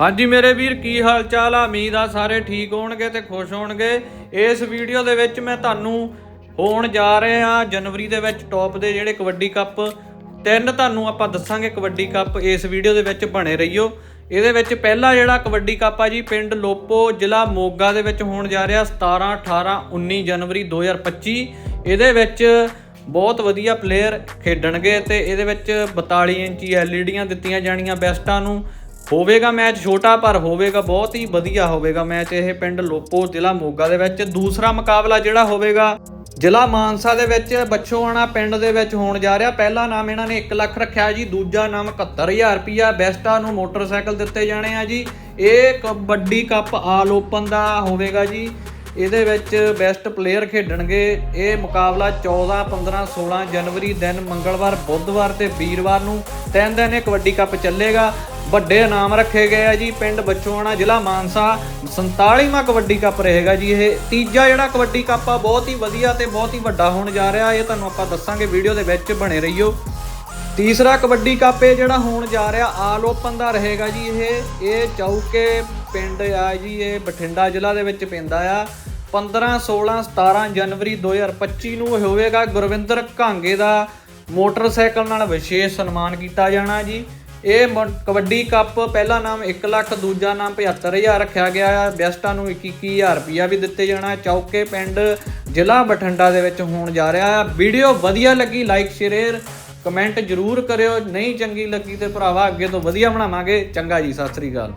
ਹਾਂਜੀ ਮੇਰੇ ਵੀਰ, ਕੀ ਹਾਲ ਚਾਲ ਆ? ਉਮੀਦ ਆ ਸਾਰੇ ਠੀਕ ਹੋਣਗੇ ਤੇ ਖੁਸ਼ ਹੋਣਗੇ। ਇਸ ਵੀਡੀਓ ਦੇ ਵਿੱਚ ਮੈਂ ਤੁਹਾਨੂੰ ਹੋਣ ਜਾ ਰਹੇ ਆ ਜਨਵਰੀ ਦੇ ਵਿੱਚ ਟੌਪ ਦੇ ਜਿਹੜੇ ਕਬੱਡੀ ਕੱਪ। ਤਿੰਨ ਤੁਹਾਨੂੰ ਆਪਾਂ ਦੱਸਾਂਗੇ ਕਬੱਡੀ ਕੱਪ। ਇਸ ਵੀਡੀਓ ਦੇ ਵਿੱਚ ਬਣੇ ਰਹੀਓ। ਇਹਦੇ ਵਿੱਚ ਪਹਿਲਾ ਜਿਹੜਾ ਕਬੱਡੀ ਕੱਪ ਆ ਜੀ, ਪਿੰਡ ਲੋਪੋ ਜ਼ਿਲ੍ਹਾ ਮੋਗਾ ਦੇ ਵਿੱਚ ਹੋਣ ਜਾ ਰਿਹਾ 17 18 19 ਜਨਵਰੀ 2025 ਇਹਦੇ ਵਿੱਚ ਬਹੁਤ ਵਧੀਆ ਪਲੇਅਰ ਖੇਡਣਗੇ ਤੇ ਇਹਦੇ ਵਿੱਚ 42 ਇੰਚੀ ਐਲਈਡੀਆਂ ਦਿੱਤੀਆਂ ਜਾਣੀਆਂ ਬੈਸਟਾਂ ਨੂੰ। ਹੋਵੇਗਾ ਮੈਚ ਛੋਟਾ, ਪਰ ਹੋਵੇਗਾ ਬਹੁਤ ਹੀ ਵਧੀਆ ਹੋਵੇਗਾ ਮੈਚ ਇਹ ਪਿੰਡ ਲੋਪੋ ਜ਼ਿਲ੍ਹਾ ਮੋਗਾ ਦੇ ਵਿੱਚ। ਦੂਸਰਾ ਮੁਕਾਬਲਾ ਜਿਹੜਾ ਹੋਵੇਗਾ ਜ਼ਿਲ੍ਹਾ ਮਾਨਸਾ ਦੇ ਵਿੱਚ ਬੱਚੋਆਣਾ ਪਿੰਡ ਦੇ ਵਿੱਚ ਹੋਣ ਜਾ ਰਿਹਾ। ਪਹਿਲਾ ਨਾਮ ਇਹਨਾਂ ਨੇ 1 ਲੱਖ ਰੱਖਿਆ ਜੀ, ਦੂਜਾ ਨਾਮ 71000 ਰੁਪਿਆ ਬੈਸਟਾਂ ਨੂੰ ਮੋਟਰਸਾਈਕਲ ਦਿੱਤੇ ਜਾਣੇ ਆ ਜੀ। ਇਹ ਕਬੱਡੀ ਕੱਪ ਆਲ ਓਪਨ ਦਾ ਹੋਵੇਗਾ ਜੀ। ਇਹਦੇ ਵਿੱਚ ਬੈਸਟ ਪਲੇਅਰ ਖੇਡਣਗੇ। ਇਹ ਮੁਕਾਬਲਾ 14 15 16 ਜਨਵਰੀ ਦਿਨ ਮੰਗਲਵਾਰ, ਬੁੱਧਵਾਰ ਤੇ ਵੀਰਵਾਰ ਨੂੰ ਤਿੰਨ ਦਿਨ ਇਹ ਕਬੱਡੀ ਕੱਪ ਚੱਲੇਗਾ। ਵੱਡੇ ਇਨਾਮ ਰੱਖੇ ਗਏ ਆ ਜੀ, ਪਿੰਡ ਬੱਚੋਆਣਾ, ਜ਼ਿਲ੍ਹਾ ਮਾਨਸਾ। 47ਵਾਂ ਕਬੱਡੀ ਕੱਪ ਰਹੇਗਾ ਜੀ ਇਹ। ਤੀਜਾ ਜਿਹੜਾ ਕਬੱਡੀ ਕੱਪ ਆ, ਬਹੁਤ ਹੀ ਵਧੀਆ ਤੇ ਬਹੁਤ ਹੀ ਵੱਡਾ ਹੋਣ ਜਾ ਰਿਹਾ। ਇਹ ਤੁਹਾਨੂੰ ਆਪਾਂ ਦੱਸਾਂਗੇ, ਵੀਡੀਓ ਦੇ ਵਿੱਚ ਬਣੇ ਰਹੀਓ। ਤੀਸਰਾ ਕਬੱਡੀ ਕੱਪ ਇਹ ਜਿਹੜਾ ਹੋਣ ਜਾ ਰਿਹਾ, ਆਲ ਓਪਨ ਦਾ ਰਹੇਗਾ ਜੀ ਇਹ। ਇਹ ਚੌਕੇ ਪਿੰਡ ਆ ਜੀ, ਇਹ ਬਠਿੰਡਾ ਜ਼ਿਲ੍ਹਾ ਦੇ ਵਿੱਚ ਪੈਂਦਾ ਆ। 15 16 17 ਜਨਵਰੀ 2025 ਨੂੰ ਹੋਵੇਗਾ ਗੁਰਵਿੰਦਰ ਘਾਂਗੇ ਦਾ ਮੋਟਰਸਾਈਕਲ ਨਾਲ ਵਿਸ਼ੇਸ਼ ਸਨਮਾਨ ਕੀਤਾ ਜਾਣਾ ਜੀ। ਇਹ ਮ- ਕਬੱਡੀ ਕੱਪ ਪਹਿਲਾ ਨਾਮ 1 ਲੱਖ, ਦੂਜਾ ਨਾਮ 75000 ਰੱਖਿਆ ਗਿਆ ਹੈ ਬੈਸਟਾਂ ਨੂੰ 21000 ਰੁਪਿਆ ਵੀ ਦਿੱਤੇ ਜਾਣਾ ਹੈ। ਚੌਕੇ ਪਿੰਡ ਜ਼ਿਲ੍ਹਾ ਬਠਿੰਡਾ ਦੇ ਵਿੱਚ ਹੋਣ ਜਾ ਰਿਹਾ ਹੈ ਵੀਡੀਓ ਵਧੀਆ ਲੱਗੀ, ਲਾਈਕ, ਸ਼ੇਅਰ, ਕਮੈਂਟ ਜਰੂਰ ਕਰਿਓ। ਨਹੀਂ ਚੰਗੀ ਲੱਗੀ ਤੇ ਭਰਾਵਾ ਅੱਗੇ ਤੋਂ ਵਧੀਆ ਬਣਾਵਾਂਗੇ। ਚੰਗਾ ਜੀ, ਸਤਿ ਸ੍ਰੀ ਅਕਾਲ।